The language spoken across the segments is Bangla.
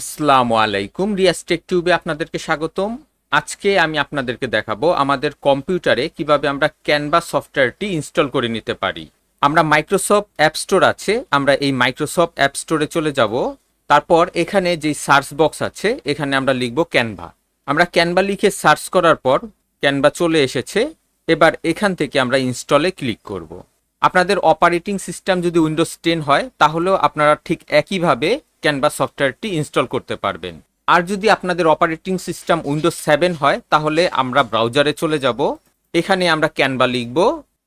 আসসালামু আলাইকুম। রিয়াস টেক টিউবে আপনাদেরকে স্বাগতম। আজকে আমি আপনাদেরকে দেখাবো আমাদের কম্পিউটারে কীভাবে আমরা ক্যানভা সফটওয়্যারটি ইনস্টল করে নিতে পারি। আমরা মাইক্রোসফট অ্যাপ স্টোর আছে, আমরা এই মাইক্রোসফট অ্যাপ স্টোরে চলে যাব। তারপর এখানে যে সার্চ বক্স আছে, এখানে আমরা লিখব ক্যানভা। আমরা ক্যানভা লিখে সার্চ করার পর ক্যানভা চলে এসেছে। এবার এখান থেকে আমরা ইনস্টলে ক্লিক করব। আপনাদের অপারেটিং সিস্টেম যদি উইন্ডোজ টেন হয়, তাহলেও আপনারা ঠিক একইভাবে ক্যানভা সফটওয়্যারটি ইনস্টল করতে পারবেন। আর যদি আপনাদের অপারেটিং সিস্টেম উইন্ডোজ সেভেন হয়, তাহলে আমরা ব্রাউজারে চলে যাব। এখানে আমরা ক্যানভা লিখব,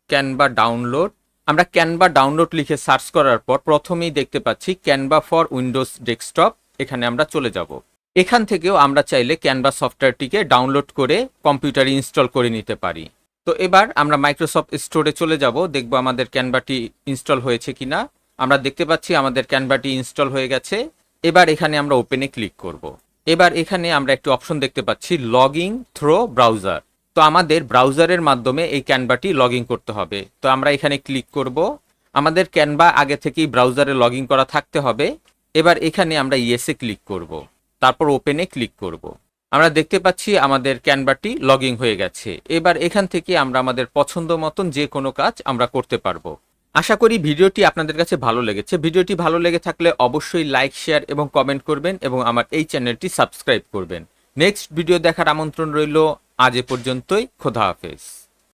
ক্যানভা ডাউনলোড। আমরা ক্যানভা ডাউনলোড লিখে সার্চ করার পর প্রথমেই দেখতে পাচ্ছি ক্যানভা ফর উইন্ডোজ ডেস্কটপ। এখানে আমরা চলে যাব। এখান থেকেও আমরা চাইলে ক্যানভা সফটওয়্যারটিকে ডাউনলোড করে কম্পিউটারে ইনস্টল করে নিতে পারি। তো এবার আমরা মাইক্রোসফট স্টোরে চলে যাব। দেখব আমাদের ক্যানভাটি ইনস্টল হয়েছে কিনা। আমরা দেখতে পাচ্ছি আমাদের ক্যানভাটি ইনস্টল হয়ে গেছে। এবার এখানে আমরা ওপেনে ক্লিক করব। এবার এখানে আমরা একটি অপশন দেখতে পাচ্ছি লগইন থ্রো ব্রাউজার তো আমাদের ব্রাউজারের মাধ্যমে এই ক্যানভাটি লগ করতে হবে। তো আমরা এখানে ক্লিক করব। আমাদের ক্যানভা আগে থেকেই ব্রাউজারে লগ করা থাকতে হবে। এবার এখানে আমরা ইয়েসে ক্লিক করব। তারপর ওপেনে ক্লিক করব। আমরা দেখতে পাচ্ছি আমাদের ক্যানভাটি লগইন হয়ে গেছে। এবার এখান থেকে আমরা আমাদের পছন্দ মতন যে কোনো কাজ আমরা করতে পারব। আশা করি ভিডিওটি আপনাদের কাছে ভালো লেগেছে। ভিডিওটি ভালো লেগে থাকলে অবশ্যই লাইক, শেয়ার এবং কমেন্ট করবেন এবং আমার এই চ্যানেলটি সাবস্ক্রাইব করবেন। নেক্সট ভিডিও দেখার আমন্ত্রণ রইল। আজ এ পর্যন্তই। খোদা হাফেজ।